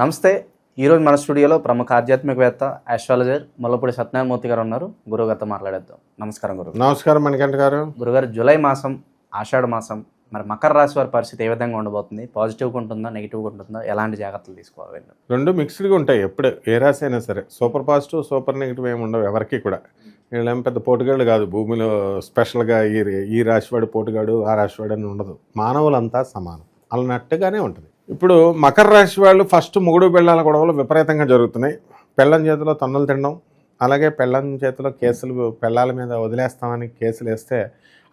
నమస్తే. ఈరోజు మన స్టూడియోలో ప్రముఖ ఆధ్యాత్మికవేత్త ఆస్ట్రాలజర్ ముల్లపూడి సత్యనారాయణమూర్తి గారు ఉన్నారు. గురుగారితో మాట్లాడేద్దాం. నమస్కారం గురువు. నమస్కారం మణికంఠ గారు. గురుగారు జూలై మాసం ఆషాఢ మాసం మరి మకర రాశి వారి పరిస్థితి ఏ విధంగా ఉండబోతుంది? పాజిటివ్గా ఉంటుందా నెగిటివ్గా ఉంటుందా? ఎలాంటి జాగ్రత్తలు తీసుకోవాలి? రెండు మిక్స్డ్గా ఉంటాయి ఎప్పుడు ఏ రాశి అయినా సరే. సూపర్ పాజిటివ్ సూపర్ నెగిటివ్ ఏమి ఉండవు ఎవరికి కూడా. వీళ్ళేం పెద్ద పోటుగాళ్ళు కాదు. భూమిలో స్పెషల్గా ఈ ఈ రాశివాడు పోటుగాడు ఆ రాశివాడు అని ఉండదు. మానవులంతా సమానం. అలనట్టుగానే ఉంటుంది. ఇప్పుడు మకర రాశి వాళ్ళు ఫస్ట్ మొగుడు పెళ్ళాల గొడవలు విపరీతంగా జరుగుతున్నాయి. పెళ్ళం చేతిలో తన్నులు తినడం అలాగే పెళ్ళం చేతిలో కేసులు పెళ్ళాల మీద వదిలేస్తామని కేసులు వేస్తే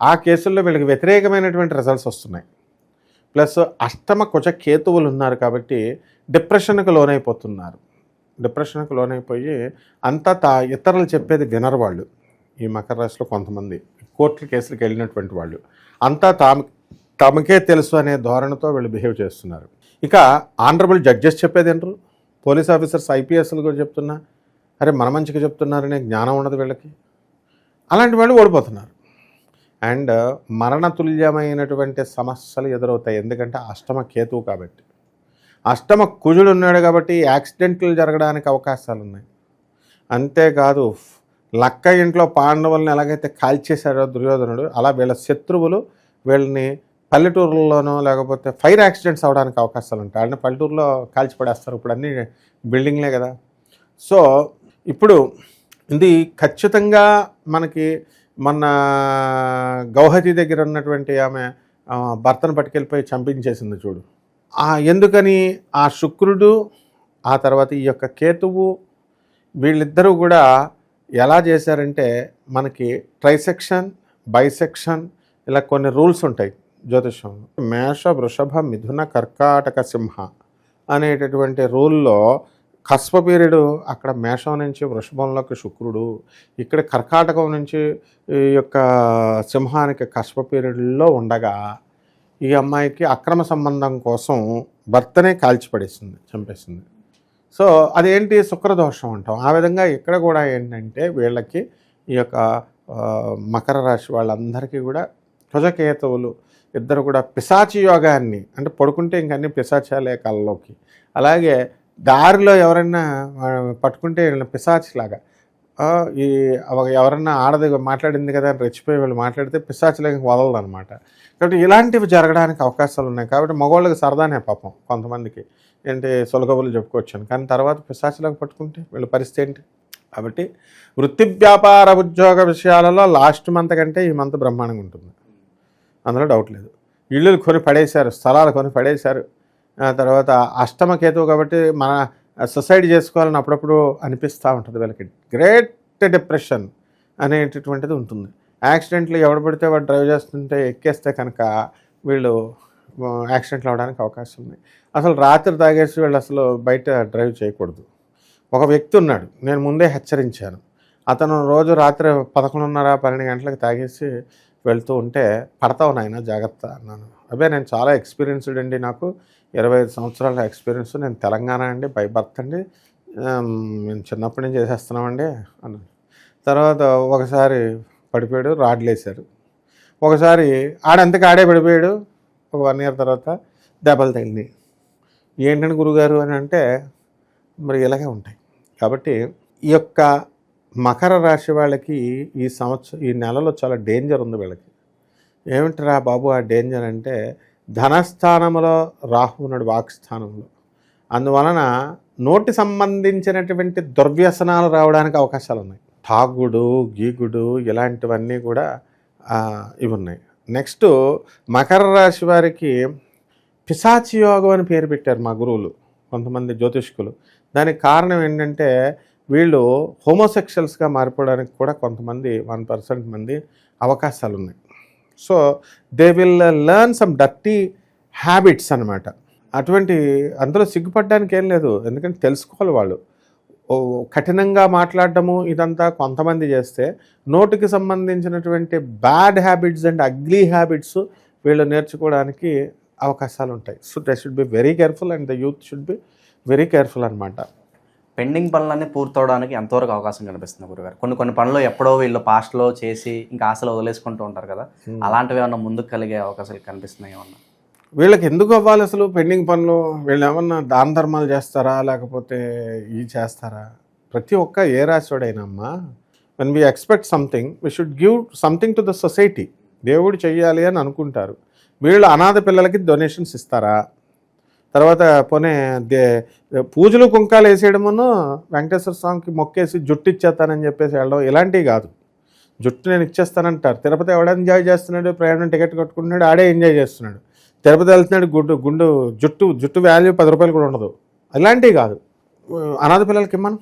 ఆ కేసుల్లో వీళ్ళకి వ్యతిరేకమైనటువంటి రిజల్ట్స్ వస్తున్నాయి. ప్లస్ అష్టమ కుచ కేతువులు ఉన్నారు కాబట్టి డిప్రెషన్కు లోనైపోతున్నారు. డిప్రెషన్కు లోనైపోయి అంతా తా ఇతరులు చెప్పేది వినరు వాళ్ళు. ఈ మకర రాశిలో కొంతమంది కోర్టు కేసులకు వెళ్ళినటువంటి వాళ్ళు. అంతా తాము తమకే తెలుసు అనే ధోరణితో వీళ్ళు బిహేవ్ చేస్తున్నారు. ఇక ఆనరబుల్ జడ్జెస్ చెప్పేది ఏంటారు? పోలీస్ ఆఫీసర్స్ ఐపీఎస్లు కూడా చెప్తున్నా. అరే మన మంచిగా చెప్తున్నారనే జ్ఞానం ఉండదు వీళ్ళకి. అలాంటి వాళ్ళు ఓడిపోతున్నారు. అండ్ మరణతుల్యమైనటువంటి సమస్యలు ఎదురవుతాయి. ఎందుకంటే అష్టమ కేతువు కాబట్టి. అష్టమ కుజుడు ఉన్నాడు కాబట్టి యాక్సిడెంట్లు జరగడానికి అవకాశాలు ఉన్నాయి. అంతేకాదు లక్క ఇంట్లో పాండవులను ఎలాగైతే కాల్చేశాడో దుర్యోధనుడు అలా వీళ్ళ శత్రువులు వీళ్ళని పల్లెటూరులోనో లేకపోతే ఫైర్ యాక్సిడెంట్స్ అవడానికి అవకాశాలు ఉంటాయి. అంటే పల్లెటూరులో కాల్చిపడేస్తారు. ఇప్పుడు అన్ని బిల్డింగ్లే కదా. సో ఇప్పుడు ఇది ఖచ్చితంగా మనకి మన గౌహతి దగ్గర ఉన్నటువంటి ఆమె భర్తను పట్టుకెళ్ళిపోయి చంపించేసింది చూడు. ఎందుకని? ఆ శుక్రుడు ఆ తర్వాత ఈ యొక్క కేతువు వీళ్ళిద్దరూ కూడా ఎలా చేశారంటే మనకి ట్రైసెక్షన్ బైసెక్షన్ ఇలా కొన్ని రూల్స్ ఉంటాయి. జ్యోతిషం మేష వృషభ మిథున కర్కాటక సింహ అనేటటువంటి రూల్లో కస్వ పీరియడు అక్కడ మేషం నుంచి వృషభంలోకి శుక్రుడు ఇక్కడ కర్కాటకం నుంచి ఈ యొక్క సింహానికి కస్వ పీరియడ్లో ఉండగా ఈ అమ్మాయికి అక్రమ సంబంధం కోసం భర్తనే కాల్చిపడేసింది చంపేసింది. సో అదేంటి శుక్రదోషం అంటాం? ఆ విధంగా ఇక్కడ కూడా ఏంటంటే వీళ్ళకి ఈ యొక్క మకర రాశి వాళ్ళందరికీ కూడా ధ్వజకేతువులు ఇద్దరు కూడా పిశాచి యోగాన్ని అంటే పడుకుంటే ఇంకన్నీ అన్ని పిశాచాలే కళ్ళలోకి. అలాగే దారిలో ఎవరైనా పట్టుకుంటే పిశాచిలాగా. ఈ ఎవరన్నా ఆడది మాట్లాడింది కదా అని రెచ్చిపోయి వీళ్ళు మాట్లాడితే పిశాచిలాగా వదలదు అనమాట కాబట్టి ఇలాంటివి జరగడానికి అవకాశాలు ఉన్నాయి. కాబట్టి మగవాళ్ళకి సరదానే పాపం కొంతమందికి. ఏంటి సులగబులు చెప్పుకోవచ్చాను. కానీ తర్వాత పిశాచిలాగా పట్టుకుంటే వీళ్ళ పరిస్థితి ఏంటి? కాబట్టి వృత్తి వ్యాపార ఉద్యోగ విషయాలలో లాస్ట్ మంత్ కంటే ఈ మంత్ బ్రహ్మాండంగా ఉంటుంది. అందులో డౌట్ లేదు. ఇళ్ళు కొని పడేశారు స్థలాలు కొని పడేశారు. ఆ తర్వాత అష్టమ కేతువు కాబట్టి మన సొసైడ్ చేసుకోవాలని అప్పుడప్పుడు అనిపిస్తూ ఉంటుంది వీళ్ళకి. గ్రేట్ డిప్రెషన్ అనేటటువంటిది ఉంటుంది. యాక్సిడెంట్లు ఎవడు పడితే వాడు డ్రైవ్ చేస్తుంటే ఎక్కేస్తే కనుక వీళ్ళు యాక్సిడెంట్లు అవడానికి అవకాశం ఉంది. అసలు రాత్రి తాగేసి వీళ్ళు అసలు బయట డ్రైవ్ చేయకూడదు. ఒక వ్యక్తి ఉన్నాడు నేను ముందే హెచ్చరించాను. అతను రోజు రాత్రి పదకొండున్నర పన్నెండు గంటలకు తాగేసి వెళ్తూ ఉంటే పడతావు నాయన జాగ్రత్త అన్నాను. అదే నేను చాలా ఎక్స్పీరియన్స్డ్ అండి నాకు. ఇరవై ఐదు సంవత్సరాల ఎక్స్పీరియన్స్ నేను తెలంగాణ అండి బై బర్త్ అండి. మేము చిన్నప్పటి నుంచి చేసేస్తున్నామండి అన్నాను తర్వాత ఒకసారి పడిపోయాడు రాడ్లేశారు. ఒకసారి ఆడంతకు ఆడే పడిపోయాడు ఒక వన్ ఇయర్ తర్వాత దెబ్బలు తగిలినాయి. ఏంటంటే గురుగారు అని అంటే మరి ఇలాగే ఉంటాయి. కాబట్టి ఈ యొక్క మకర రాశి వాళ్ళకి ఈ సంవత్సరం ఈ నెలలో చాలా డేంజర్ ఉంది వీళ్ళకి. ఏమిటిరా బాబు ఆ డేంజర్ అంటే ధనస్థానంలో రాహు ఉన్నాడు వాక్స్థానంలో అందువలన నోటి సంబంధించినటువంటి దుర్వ్యసనాలు రావడానికి అవకాశాలు ఉన్నాయి. తాగుడు గీగుడు ఇలాంటివన్నీ కూడా ఇవి ఉన్నాయి. నెక్స్ట్ మకర రాశి వారికి పిశాచి యోగం అని పేరు పెట్టారు మా గురువులు కొంతమంది జ్యోతిష్కులు. దానికి కారణం ఏంటంటే వీళ్ళు హోమోసెక్షువల్స్గా మారిపోవడానికి కూడా కొంతమంది వన్ పర్సెంట్ మంది అవకాశాలు ఉన్నాయి so they will learn some dirty habits అనమాట అటువంటి అందులో సిగ్గుపడడానికి ఏం లేదు. ఎందుకంటే తెలుసుకోవాలి వాళ్ళు. కఠినంగా మాట్లాడటము ఇదంతా కొంతమంది చేస్తే నోటికి సంబంధించినటువంటి bad habits and ugly habits వీళ్ళు నేర్చుకోవడానికి అవకాశాలు ఉంటాయి so they should be very careful and the youth should be very careful అనమాట పెండింగ్ పనులన్నీ పూర్తవడానికి ఎంతవరకు అవకాశం కనిపిస్తుంది గురుగారు? కొన్ని కొన్ని పనులు ఎప్పుడో వీళ్ళు పాస్ట్లో చేసి ఇంకా ఆశలు వదిలేసుకుంటూ ఉంటారు కదా? అలాంటివి ఏమన్నా ముందుకు కలిగే అవకాశాలు కనిపిస్తున్నాయి ఏమన్నా? వీళ్ళకి ఎందుకు అవ్వాలి అసలు పెండింగ్ పనులు? వీళ్ళు ఏమన్నా దాన ధర్మాలు చేస్తారా? లేకపోతే ఇవి చేస్తారా? ప్రతి ఒక్క ఏ రాశివాడైనమ్మా one we expect something we should give something to the society దేవుడు చెయ్యాలి అని అనుకుంటారు. వీళ్ళు అనాథ పిల్లలకి డొనేషన్స్ ఇస్తారా? తర్వాత పోనీ దే పూజలు కుంకాలు వేసేయడమును వెంకటేశ్వర స్వామికి మొక్కేసి జుట్టు ఇచ్చేస్తానని చెప్పేసి వెళ్ళడం ఇలాంటివి కాదు. జుట్టు నేను ఇచ్చేస్తానంటారు. తిరుపతి ఎవడ ఎంజాయ్ చేస్తున్నాడు? ప్రయాణం టికెట్ కట్టుకుంటున్నాడు? ఆడే ఎంజాయ్ చేస్తున్నాడు. తిరుపతి వెళ్తున్నాడు గుడ్డు గుండు జుట్టు జుట్టు వాల్యూ పది రూపాయలు కూడా ఉండదు. అలాంటివి కాదు. అనాథ పిల్లలకి ఇమ్మను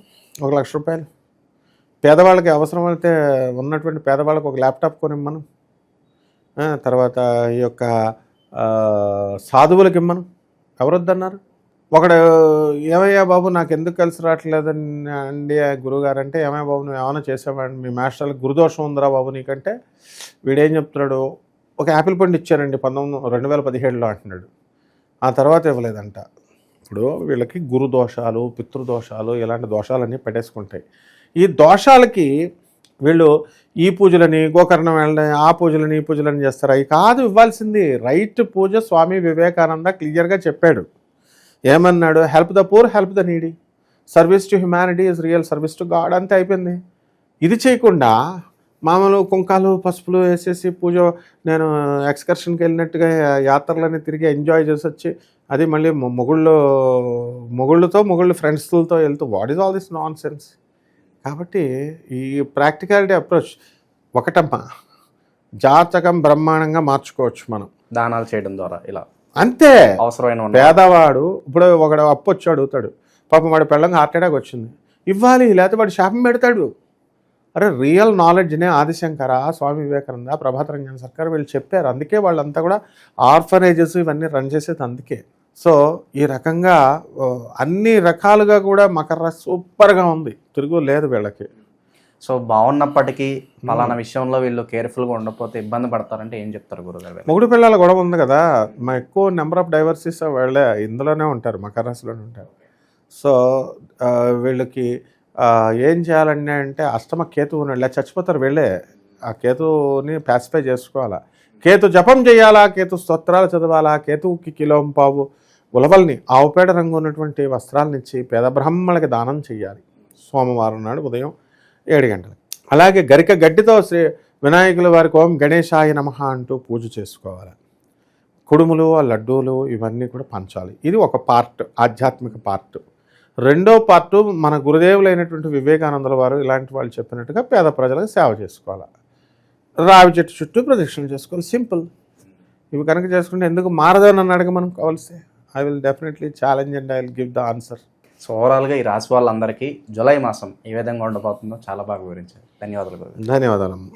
ఒక లక్ష రూపాయలు. పేదవాళ్ళకి అవసరం అయితే ఉన్నటువంటి పేదవాళ్ళకి ఒక ల్యాప్టాప్ కొనిమ్మను. తర్వాత ఈ యొక్క సాధువులకి ఇమ్మను. ఎవరు అన్నారు ఒకడు ఏమయ్యా బాబు నాకు ఎందుకు కలిసి రావట్లేదని అండి గురుగారు అంటే ఏమయ్యా బాబు నువ్వు ఏమైనా చేసావండి మీ మాస్టర్లకు గురుదోషం ఉందిరా బాబు నీకంటే? వీడేం చెప్తున్నాడు? ఒక యాపిల్ పండు ఇచ్చారండి పంతొమ్మిది రెండు వేల పదిహేడులో అంటున్నాడు. ఆ తర్వాత ఇవ్వలేదంట. ఇప్పుడు వీళ్ళకి గురు దోషాలు పితృదోషాలు ఇలాంటి దోషాలన్నీ పెట్టేసుకుంటాయి ఈ దోషాలకి వీళ్ళు ఈ పూజలని గోకర్ణం వెళ్ళని ఆ పూజలని ఈ పూజలని చేస్తారు. అవి కాదు ఇవ్వాల్సింది రైట్ పూజ స్వామి వివేకానంద క్లియర్గా చెప్పాడు. ఏమన్నాడు? Help the poor help the needy service to humanity is real service to God అంతే అయిపోయింది. ఇది చేయకుండా మామూలు కుంకాలు పసుపులు వేసేసి పూజ నేను ఎక్స్కర్షన్కి వెళ్ళినట్టుగా యాత్రలన్నీ తిరిగి ఎంజాయ్ చేసి వచ్చి అది మళ్ళీ మొగుళ్ళు మొగుళ్ళతో మొగుళ్ళు ఫ్రెండ్స్లతో వెళ్తూ what is all this nonsense కాబట్టి ఈ ప్రాక్టికాలిటీ అప్రోచ్ ఒకటమ్మా. జాతకం బ్రహ్మాండంగా మార్చుకోవచ్చు మనం. దానాలు చేయడం ద్వారా ఇలా. అంతే. అవసరమైన పేదవాడు ఇప్పుడు ఒకడు అప్పు వచ్చి అడుగుతాడు. పాపం వాడి పెళ్ళంగా హార్ట్ అటాక్ వచ్చింది. ఇవ్వాలి లేకపోతే వాడు శాపం పెడతాడు. అరే రియల్ నాలెడ్జ్నే ఆదిశంకర స్వామి వివేకానంద ప్రభాత రంజన్ సర్కార్ వీళ్ళు చెప్పారు. అందుకే వాళ్ళంతా కూడా ఆర్ఫనేజెస్ ఇవన్నీ రన్ చేసేది అందుకే. సో ఈ రకంగా అన్ని రకాలుగా కూడా మకర రాశి సూపర్గా ఉంది. తిరుగు లేదు వీళ్ళకి. సో బాగున్నప్పటికీ పలానా విషయంలో వీళ్ళు కేర్ఫుల్గా ఉండకపోతే ఇబ్బంది పడతారంటే ఏం చెప్తారు గురుగారు గారు? మొగుడు పిల్లల గొడవ ఉంది కదా మా ఎక్కువ నెంబర్ ఆఫ్ డైవర్సిస్ వాళ్ళే ఇందులోనే ఉంటారు మకర రాశిలోనే ఉంటారు. సో వీళ్ళకి ఏం చేయాలండి అంటే అష్టమ కేతు ఉన్నాడు చచ్చిపోతారు వీళ్ళే. ఆ కేతుని పాసిఫై చేసుకోవాలా. కేతు జపం చేయాలా కేతు స్తోత్రాలు చదవాలా కేతువుకి కిలోం పావు ఉలవల్ని ఆవుపేడ రంగు ఉన్నటువంటి వస్త్రాలనిచ్చి పేద బ్రాహ్మణులకి దానం చేయాలి సోమవారం నాడు ఉదయం ఏడు గంటలకు. అలాగే గరిక గడ్డితో శ్రీ వినాయకుల వారికి ఓం గణేశాయ నమ అంటూ పూజ చేసుకోవాలి. కుడుములు ఆ లడ్డూలు ఇవన్నీ కూడా పంచాలి. ఇది ఒక పార్ట్ ఆధ్యాత్మిక పార్ట్. రెండో పార్టు మన గురుదేవులైనటువంటి వివేకానందుల వారు ఇలాంటి వాళ్ళు చెప్పినట్టుగా పేద ప్రజలకు సేవ చేసుకోవాలి. రావి చెట్టు చుట్టూ ప్రదక్షిణలు చేసుకోవాలి. సింపుల్. ఇవి కనుక చేసుకుంటే ఎందుకు మారదని అడగ మనం కావాల్సి? I will definitely challenge and I will give the answer so ఓవరాల్గా ఈ రాశి వాళ్ళందరికీ జూలై మాసం ఏ విధంగా ఉండబోతుందో చాలా బాగా వివరించారు. ధన్యవాదాలు గురుగారు ధన్యవాదాలమ్మా.